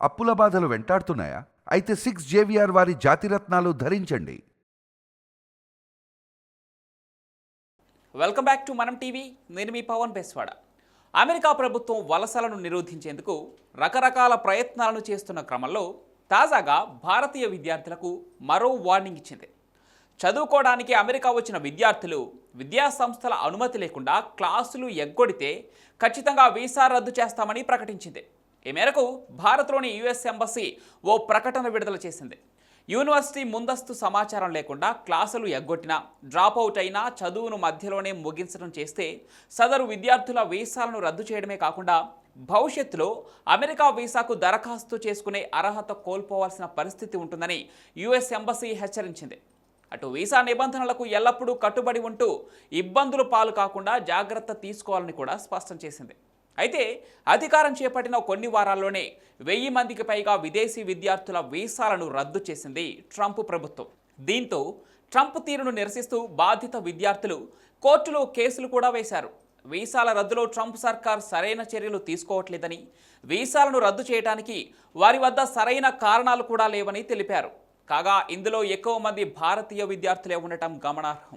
అప్పుల బాధలు వెంటాడుతున్నాయా? అయితే సిక్స్ జేవిఆర్ వారి జాతిరత్నాలు ధరించండి. వెల్కమ్ బ్యాక్ టు మనం టీవీ నేను మీ పవన్ బెస్వాడ. అమెరికా ప్రభుత్వం వలసలను నిరోధించేందుకు రకరకాల ప్రయత్నాలను చేస్తున్న క్రమంలో తాజాగా భారతీయ విద్యార్థులకు మరో వార్నింగ్ ఇచ్చింది. చదువుకోవడానికి అమెరికా వచ్చిన విద్యార్థులు విద్యా సంస్థల అనుమతి లేకుండా క్లాసులు ఎగ్గొడితే ఖచ్చితంగా వీసా రద్దు చేస్తామని ప్రకటించింది. ఈ మేరకు భారత్లోని యుఎస్ ఎంబసీ ఓ ప్రకటన విడుదల చేసింది. యూనివర్సిటీ ముందస్తు సమాచారం లేకుండా క్లాసులు ఎగ్గొట్టినా డ్రాప్ అవుట్ అయినా చదువును మధ్యలోనే ముగించడం చేస్తే సదరు విద్యార్థుల వీసాలను రద్దు చేయడమే కాకుండా భవిష్యత్తులో అమెరికా వీసాకు దరఖాస్తు చేసుకునే అర్హత కోల్పోవాల్సిన పరిస్థితి ఉంటుందని యుఎస్ ఎంబసీ హెచ్చరించింది. అటు వీసా నిబంధనలకు ఎల్లప్పుడూ కట్టుబడి ఉంటూ ఇబ్బందులు పాలు కాకుండా జాగ్రత్త తీసుకోవాలని కూడా స్పష్టం చేసింది. అయితే అధికారం చేపట్టిన కొన్ని వారాల్లోనే వెయ్యి మందికి పైగా విదేశీ విద్యార్థుల వీసాలను రద్దు చేసింది ట్రంప్ ప్రభుత్వం. దీంతో ట్రంప్ తీరును నిరసిస్తూ బాధిత విద్యార్థులు కోర్టులో కేసులు కూడా వేశారు. వీసాల రద్దులో ట్రంప్ సర్కార్ సరైన చర్యలు తీసుకోవట్లేదని వీసాలను రద్దు చేయడానికి వారి వద్ద సరైన కారణాలు కూడా లేవని తెలిపారు. కాగా ఇందులో ఎక్కువ మంది భారతీయ విద్యార్థులే ఉండటం గమనార్హం.